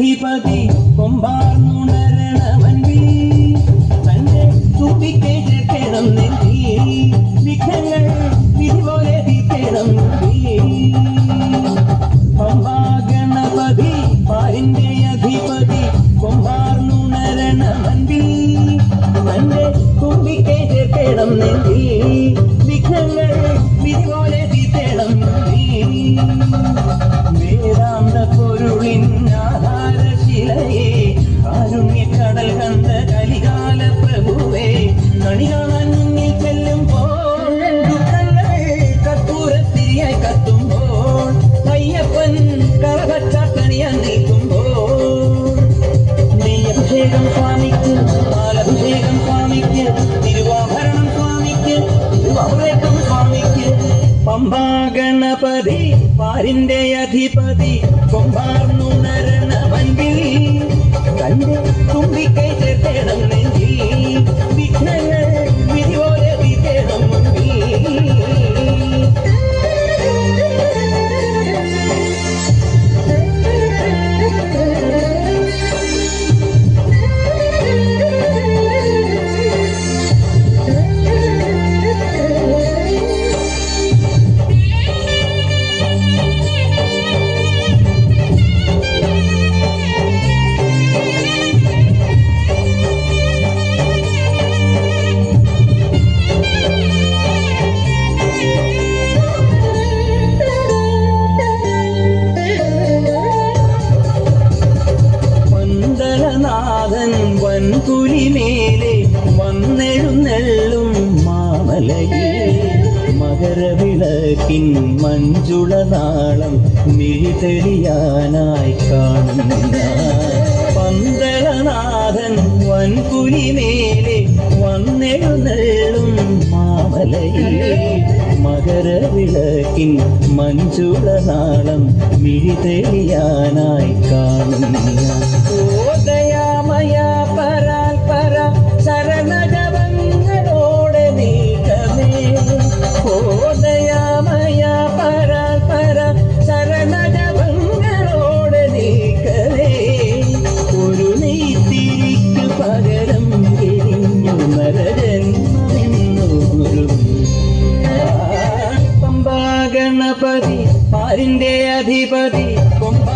അധിപതി കൊമ്പാർന്നുണരണമൻപി തന്റെ തുമ്പിക്കെ ചേർക്കണം നെഞ്ചി വിഘ്നങ്ങൾ വിധി പോലെ തീർക്കണം ഗണപതി പാലിന്റെ അധിപതി കൊമ്പാർന്നുണരണമൻപി തന്റെ തുമ്പിക്കെ ചേർക്കണം നെഞ്ചി കണി തിരുവാഭരണം പാരിന്റെ അധിപതി കൊമ്പാർന്നുണരണ വൻപിൽ തന്റെ തുമ്പിക്കൈ ചേർത്തേണം വൻപുലിമേലെ വന്നെഴുന്നെള്ളും മാമലയിൽ. മകരവിളക്കിൻ മഞ്ജുളനാളം മിഴിതെളിയാനായി കാണുന്ന പന്തളനാഥൻ വൻകുലിമേലെ വന്നെഴുന്നെള്ളും മാമലയിൽ. മകരവിളക്കിൻ മഞ്ജുളനാളം മിഴിതെളിയാനായി കാണുന്ന പമ്പാ ഗണപതി പാരിന്റെ അധിപതി കൊമ്പാ